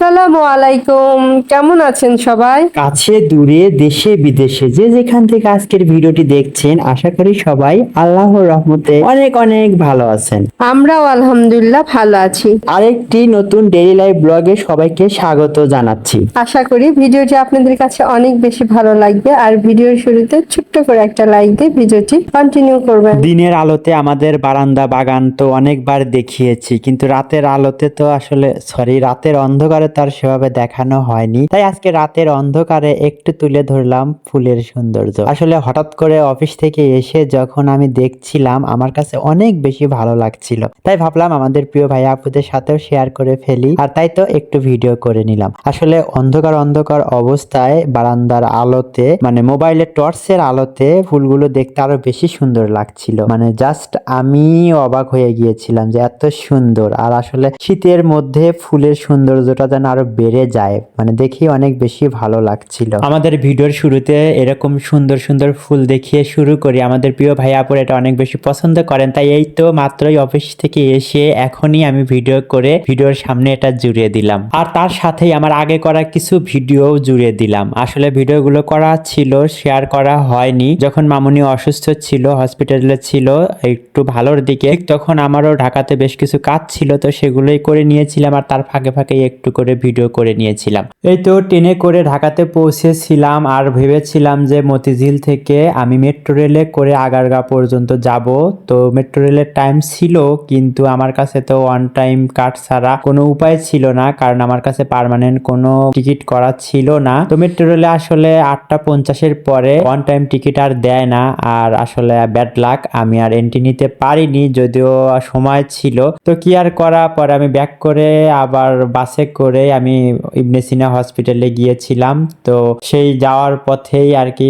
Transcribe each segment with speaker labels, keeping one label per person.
Speaker 1: আসসালামু আলাইকুম। কেমন আছেন সবাই?
Speaker 2: কাছে দূরে দেশে বিদেশে যে যেখান থেকে আজকের ভিডিওটি দেখছেন আশা করি সবাই আল্লাহর রহমতে অনেক অনেক ভালো আছেন।
Speaker 1: আমরাও আলহামদুলিল্লাহ ভালো আছি।
Speaker 2: আরেকটি নতুন ডেইলি লাইফ ব্লগে সবাইকে স্বাগত জানাচ্ছি।
Speaker 1: আশা করি ভিডিওটি আপনাদের কাছে অনেক বেশি ভালো লাগবে আর ভিডিওর শুরুতে ছোট্ট করে একটা লাইক দিয়ে ভিডিওটি কন্টিনিউ করবেন।
Speaker 2: দিনের আলোতে আমাদের বারান্দা বাগান তো অনেকবার দেখিয়েছি কিন্তু রাতের আলোতে তো আসলে সরি রাতের অন্ধকারে তার সেভাবে দেখানো হয়নি। তাই আজকে রাতের অন্ধকারে একটু তুলে ধরলাম ফুলের সৌন্দর্য। আসলে হঠাৎ করে অফিস থেকে এসে যখন আমি দেখছিলাম, আমার কাছে অনেক বেশি ভালো লাগছিল। তাই ভাবলাম আমাদের প্রিয় ভাই আপুদের সাথেও শেয়ার করে ফেলি। আর তাই তো একটু ভিডিও করে নিলাম। আসলে অন্ধকার অন্ধকার অবস্থায় বারান্দার আলোতে মানে মোবাইলের টর্চের আলোতে ফুলগুলো দেখতে আরও বেশি সুন্দর লাগছিল। মানে জাস্ট আমি অবাক হয়ে গিয়েছিলাম যে এত সুন্দর। আর আসলে শীতের মধ্যে ফুলের সৌন্দর্যটা আরও বেড়ে যায়। মানে দেখি অনেক বেশি ভালো লাগছিল। আমাদের ভিডিওর শুরুতে এরকম সুন্দর সুন্দর ফুল দেখিয়ে শুরু করি। আমাদের প্রিয় ভাই আপুর এটা অনেক বেশি পছন্দ করেন। তাই এই তো মাত্রই অফিস থেকে এসে এখনই আমি ভিডিও করে ভিডিওর সামনে এটা জুড়ে দিলাম। আর তার সাথেই আমার আগে করা কিছু ভিডিও জুড়ে দিলাম। আসলে ভিডিওগুলো করা ছিল শেয়ার করা হয়নি। যখন মামুনি অসুস্থ ছিল হসপিটালে ছিল, একটু ভালোর দিকে, তখন আমারও ঢাকাতে বেশ কিছু কাজ ছিল, তো সেগুলোই করে নিয়েছিলাম। আর তার ফাঁকে ফাঁকে একটু করে ভিডিও করে নিয়েছিলাম। এই তো ট্রেনে করে ঢাকাতে পৌঁছেছিলাম আর ভেবেছিলাম যে মতিঝিল থেকে আমি মেট্রো রেলে করে আগারগা পর্যন্ত যাব। তো মেট্রো রেলের টাইম ছিল, কিন্তু আমার কাছে তো ওয়ান টাইম কার্ড ছাড়া কোনো উপায় ছিল না, কারণ আমার কাছে পার্মানেন্ট কোনো টিকিট করা ছিল না। তো মেট্রো রেলে আসলে আটটা পঞ্চাশের পরে ওয়ান টাইম টিকিট আর দেয় না, আর আসলে ব্যাড লাক আমি আর এন্ট্রি নিতে পারিনি, যদিও সময় ছিল। তো কি আর করা, পরে আমি ব্যাক করে আবার বাসে করে আমি ইবনে সিনা হসপিটালে গিয়েছিলাম। তো সেই যাওয়ার পথেই আর কি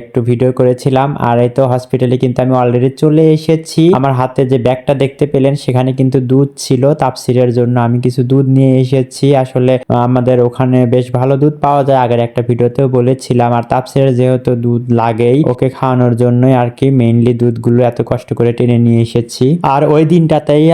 Speaker 2: একটু ভিডিও করেছিলাম। আর এই তো হসপিটালে কিন্তু আমি অলরেডি চলে এসেছি। আমার হাতে যে ব্যাগটা দেখতে পেলেন, সেখানে কিন্তু দুধ ছিল। তাপসিরের জন্য আমি কিছু দুধ নিয়ে এসেছি। আসলে আমাদের ওখানে বেশ ভালো দুধ পাওয়া যায়। আগের একটা ভিডিওতেও বলেছিলাম। আর তাপসিরের যেহেতু দুধ লাগেই, ওকে খাওয়ানোর জন্যই আর কি মেইনলি দুধগুলো এত কষ্ট করে টেনে নিয়ে এসেছি। আর ওই দিনটাতেই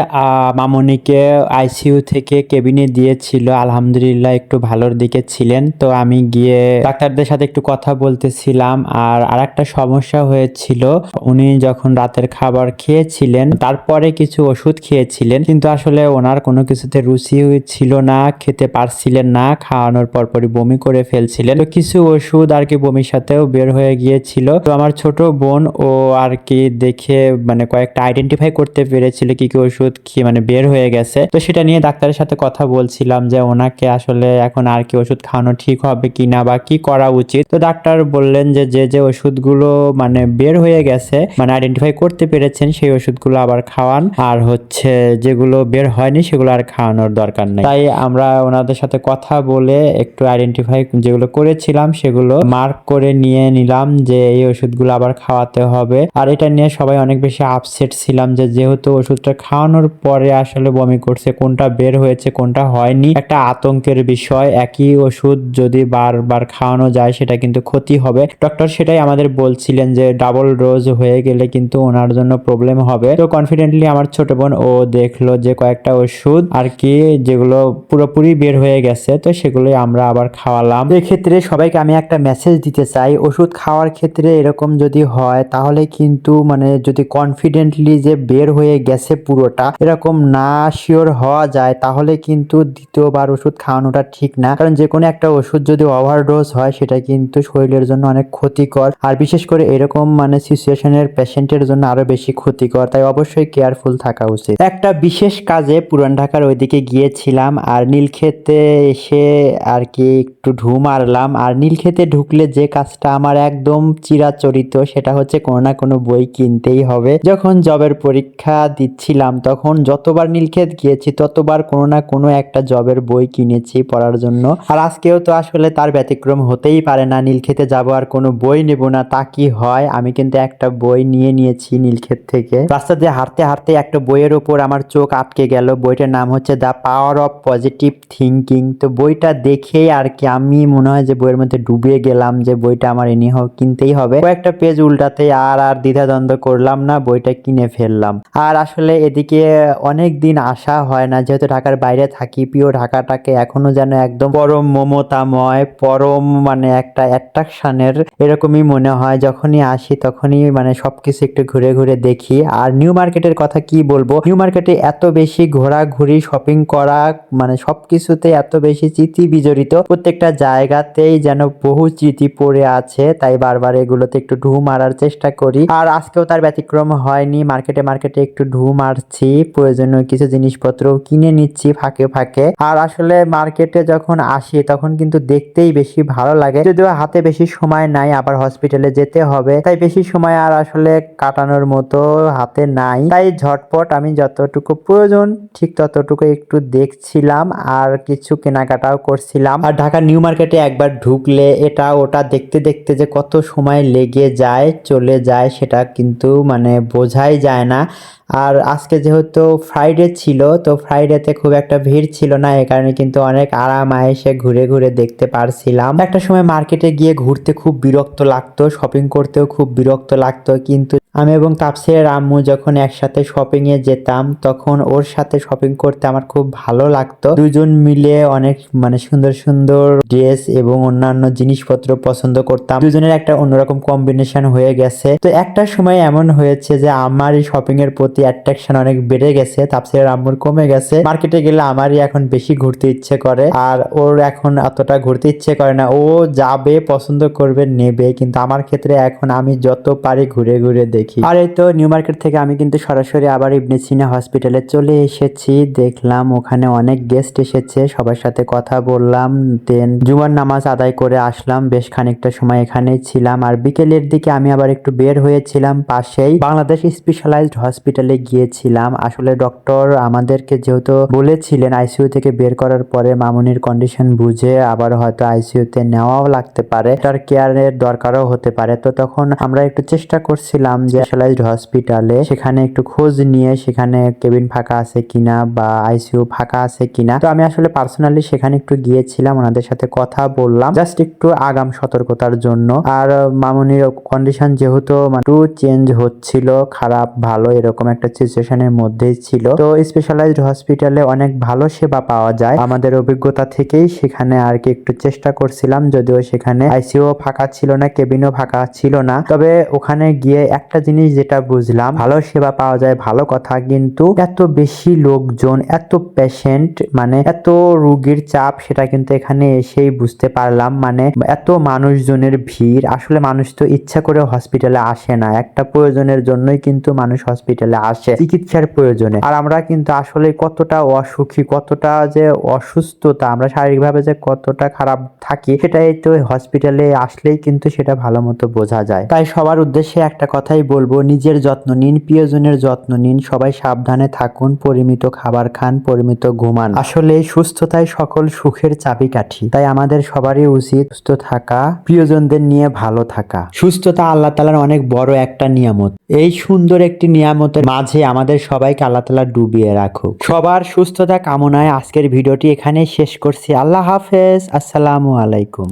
Speaker 2: মামনিকে আইসিইউ থেকে কেবিনে দিয়েছিল। আলহামদুলিল্লাহ একটু ভালোর দিকে ছিলেন। তো আমি গিয়ে ডাক্তারদের সাথে একটু কথা বলতেছিলাম। আর আরেকটা সমস্যা হয়েছিল, উনি যখন রাতের খাবার খেয়েছিলেন, তারপরে কিছু ওষুধ খেয়েছিলেন। কিন্তু আসলে ওনার কোনো কিছুতে রুচি ছিল না, খেতে পারছিলেন না, খাওয়ানোর পরপরই বমি করে ফেলছিলেন। তো কিছু ওষুধ আর কি বমির সাথেও বের হয়ে গিয়েছিল। তো আমার ছোট বোন, ও আর কি দেখে মানে কয়েকটা আইডেন্টিফাই করতে পেরেছিল কি কি ওষুধ কি মানে বের হয়ে গেছে। তো সেটা নিয়ে ডাক্তারের সাথে কথা বলছিলাম যে ওনাকে আসলে এখন আর কি ওষুধ খাওয়ানো ঠিক হবে কিনা বা কি করা উচিত? তো ডাক্তার বললেন যে যে যে ওষুধগুলো মানে বের হয়ে গেছে মানে আইডেন্টিফাই করতে পেরেছেন, সেই ওষুধগুলো আবার খাওয়ান। আর হচ্ছে যেগুলো বের হয়নি, সেগুলো আর খাওয়ানোর দরকার নেই। তাই আমরা ওনাদের সাথে কথা বলে একটু আইডেন্টিফাই যেগুলো করেছিলাম, সেগুলো মার্ক করে নিয়ে নিলাম যে, এই ওষুধগুলো আবার খাওয়াতে হবে। আর এটা নিয়ে সবাই অনেক বেশি আপসেট ছিলাম যে, যেহেতু ওষুধটা খাওয়ানোর পরে আসলে বমি করছে, কোনটা বের হয়েছে, কোনটা হয়নি। একটা আতঙ্কের বিষয়, একই ওষুধ যদি বারবার খাওয়ানো যায়, সেটা কিন্তু ক্ষতি হবে। ডক্টর সেটাই আমাদের বলছিলেন যে ডাবল ডোজ হয়ে গেলে কিন্তু ওনার জন্য প্রবলেম হবে। তো কনফিডেন্টলি আমার ছোট বোন, ও দেখল যে কয়েকটা ওষুধ আর কি যেগুলো পুরোপুরি বের হয়ে গেছে, তো সেগুলোই আমরা আবার খাওয়ালাম। এক্ষেত্রে সবাইকে আমি একটা মেসেজ দিতে চাই, ওষুধ খাওয়ার ক্ষেত্রে এরকম যদি হয়, তাহলে কিন্তু মানে যদি কনফিডেন্টলি যে বের হয়ে গেছে পুরোটা, এরকম না শিওর হওয়া যায়, তাহলে কিন্তু দ্বিতীয়বার ওষুধ খাওয়ানোটা ঠিক না। কারণ যে কোনো একটা ওষুধ যদি ওভারডোজ হয়, সেটা কিন্তু শরীরের জন্য অনেক ক্ষতিকর। আর বিশেষ করে এরকম মানে সিচুয়েশনের পেশেন্টের জন্য আরও বেশি ক্ষতিকর। তাই অবশ্যই কেয়ারফুল থাকা উচিত। একটা বিশেষ কাজে পুরান ঢাকার ওইদিকে গিয়েছিলাম, আর নীলক্ষেতে এসে আর কি একটু ঢু মারলাম। আর নীলক্ষেতে ঢুকলে যে কাজটা আমার একদম চিরাচরিত, সেটা হচ্ছে কোনো না কোনো বই কিনতেই হবে। যখন জবের পরীক্ষা দিচ্ছিলাম, তখন যতবার নীলক্ষেত গিয়েছি, ততবার কোনো না কোনো একটা জবের বই কিনেছি পড়ার জন্য। আর আজকেও তো আসলে তার ব্যতিক্রম হতেই পারে না। নীলক্ষেতে যাব আর কোনো বই নেব না, তা কি হয়? আমি কিন্তু একটা বই নিয়ে নিয়েছি নীলক্ষেত থেকে। রাস্তা দিয়ে হাঁটতে হাঁটতে একটা বইয়ের ওপর আমার চোখ আটকে গেল। বইটার নাম হচ্ছে the power of positive thinking তো বইটা দেখেই আর কি আমি মনে হয় যে বইয়ের মধ্যে ডুবে গেলাম যে বইটা আমার এনে হোক কিনতেই হবে। কয়েকটা পেজ উল্টাতে আর আর দ্বিধাদ্বন্দ্ব করলাম না, বইটা কিনে ফেললাম। আর আসলে এদিকে অনেক দিন আসা হয় না। যেহেতু ঢাকার বাইরে থাকি, প্রিয় ঢাকাটা জায়গাটাকে এখনও যেন একদম পরম মমতাময়, পরম মানে একটা অ্যাট্রাকশনের এরকমই মনে হয়। যখনই আসি তখনই মানে সবকিছু একটু ঘুরে ঘুরে দেখি। আর নিউ মার্কেটের কথা কি বলব? নিউ মার্কেটে এত বেশি ঘোরাঘুরি শপিং করা মানে সবকিছুতে এত বেশি স্মৃতি বিজড়িত। প্রত্যেকটা জায়গাতেই যেন বহু স্মৃতি পড়ে আছে। তাই বারবার এগুলোতে একটু ঢু মারার চেষ্টা করি। আর আজকেও তার ব্যতিক্রম হয়নি। মার্কেটে মার্কেটে একটু ঢু মারছি। প্রয়োজনীয় কিছু জিনিসপত্র কিনে নিচ্ছি ফাঁকে ফাঁকে। আর আসলে মার্কেটে যখন আসি, তখন কিন্তু দেখতেই বেশি ভালো লাগে। যদিও হাতে বেশি সময় নাই, আবার হসপিটালে যেতে হবে। তাই বেশি সময় আর আসলে কাটানোর মতো হাতে নাই। তাই ঝটপট আমি যতটুকু প্রয়োজন, ঠিক ততটুকু একটু দেখছিলাম আর কিছু কেনাকাটাও করছিলাম। আর ঢাকা নিউ মার্কেটে একবার ঢুকলে এটা ওটা দেখতে দেখতে যে কত সময় লেগে যায়, চলে যায়, সেটা কিন্তু মানে বোঝাই যায় না। আর আজকে যেহেতু ফ্রাইডে ছিল, তো ফ্রাইডেতে খুব একটা ভিড় ছিল না, এ কারণে কিন্তু অনেক আরাম আয়েসে ঘুরে ঘুরে দেখতে পারছিলাম। একটা সময় মার্কেটে গিয়ে ঘুরতে খুব বিরক্ত লাগতো শপিং করতেও খুব বিরক্ত লাগতো, কিন্তু আমি এবং তাপসের আম্মু যখন একসাথে শপিং এ যেতাম, তখন ওর সাথে শপিং করতে আমার খুব ভালো লাগতো। দুজন মিলে অনেক মানে সুন্দর সুন্দর ড্রেস এবং অন্যান্য জিনিসপত্র পছন্দ করতাম। দুজনের একটা অন্যরকম কম্বিনেশন হয়ে গেছে। তো একটা সময় এমন হয়েছে যে, আমার এই শপিং এর প্রতি অ্যাট্রাকশন অনেক বেড়ে গেছে তাপসের আম্মুর কমে গেছে। মার্কেটে গেলে আমারই এখন বেশি ঘুরতে ইচ্ছে করে, আর ওর এখন অতটা ঘুরতে ইচ্ছে করে না। ও যাবে, পছন্দ করবে, নেবে, কিন্তু আমার ক্ষেত্রে এখন আমি যত পারি ঘুরে ঘুরে দেখি। আর এই তো নিউ মার্কেট থেকে আমি কিন্তু সরাসরি আবার ইবনে সিনা হসপিটালে চলে এসেছি। দেখলাম ওখানে অনেক গেস্ট এসেছে, সবার সাথে কথা বললাম দেন জুমার নামাজ আদায় করে আসলাম। বেশ খানিকটা সময় এখানেই ছিলাম। আর বিকেলের দিকে আমি আবার একটু বের হয়েছিলাম পাশেই বাংলাদেশ স্পেশালাইজড হসপিটালে গিয়েছিলাম। আসলে ডক্টর আমাদেরকে যেহেতু বলেছিলেন আইসিইউ থেকে বের করার পরে মামুনির কন্ডিশন বুঝে আবার হয়তো আইসিইউতে নেওয়াও লাগতে পারে, তার কেয়ারের দরকারও হতে পারে। তো তখন আমরা একটু চেষ্টা করছিলাম যে স্পেশালাইজড হসপিটালে সেখানে একটু খোঁজ নিয়ে সেখানে কেবিন ফাঁকা আছে কিনা বা আইসিইউ ফাঁকা আছে কিনা। তো আমি আসলে পার্সোনালি সেখানে একটু গিয়েছিলাম, ওনাদের সাথে কথা বললাম জাস্ট একটু আগাম সতর্কতার জন্য। আর মামুনির কন্ডিশন যেহেতু একটু চেঞ্জ হচ্ছিল, খারাপ, ভালো, এরকম একটা সিচুয়েশনের মধ্যেই ছিল। তো স্পেশালাইজড হসপিটালে অনেক ভালো সেবা পাওয়া যায়। আমাদের অভিজ্ঞতা থেকেই সেখানে আর কি একটু চেষ্টা করছিলাম, যদিও সেখানে আইসিইউ ফাঁকা ছিল না কেবিনও ফাঁকা ছিল না। তবে ওখানে গিয়ে একটা জিনিস যেটা বুঝলাম, ভালো সেবা পাওয়া যায়, ভালো কথা, কিন্তু এত বেশি লোকজন, এত পেশেন্ট মানে এত রুগীর চাপ, সেটা কিন্তু এখানে এসেই বুঝতে পারলাম। মানে এত মানুষজনের ভিড়, আসলে মানুষ তো ইচ্ছা করে হসপিটালে আসে না। একটা প্রয়োজনের জন্যই কিন্তু মানুষ হসপিটালে আসে চিকিৎসার প্রয়োজনে। আর আমরা কিন্তু আসলে কতটা অসুখী, কতটা যে অসুস্থতা, আমরা শারীরিকভাবে যে কতটা খারাপ থাকি, সেটাই তো হসপিটালে আসলেই কিন্তু সেটা ভালো মতো বোঝা যায়। তাই সবার উদ্দেশ্যে একটা কথাই বলব, নিজের যত্ন নিন, প্রিয়জনের যত্ন নিন, সবাই সাবধানে থাকুন, পরিমিত খাবার খান, পরিমিত ঘুমান। আসলে সুস্থতাই সকল সুখের চাবিকাঠি, তাই আমাদের সবারই উচিত সুস্থ থাকা, প্রিয়জনদের নিয়ে ভালো থাকা। সুস্থতা আল্লাহ তালার অনেক বড় একটা নিয়ামত। এই সুন্দর একটি নিয়ামতের মাঝে আমাদের সবাইকে আল্লাহ তালা ডুবিয়ে রাখুক। সবার সুস্থতা কামনায় আজকের ভিডিওটি এখানে শেষ করছি। আল্লাহ হাফেজ। আসসালামু আলাইকুম।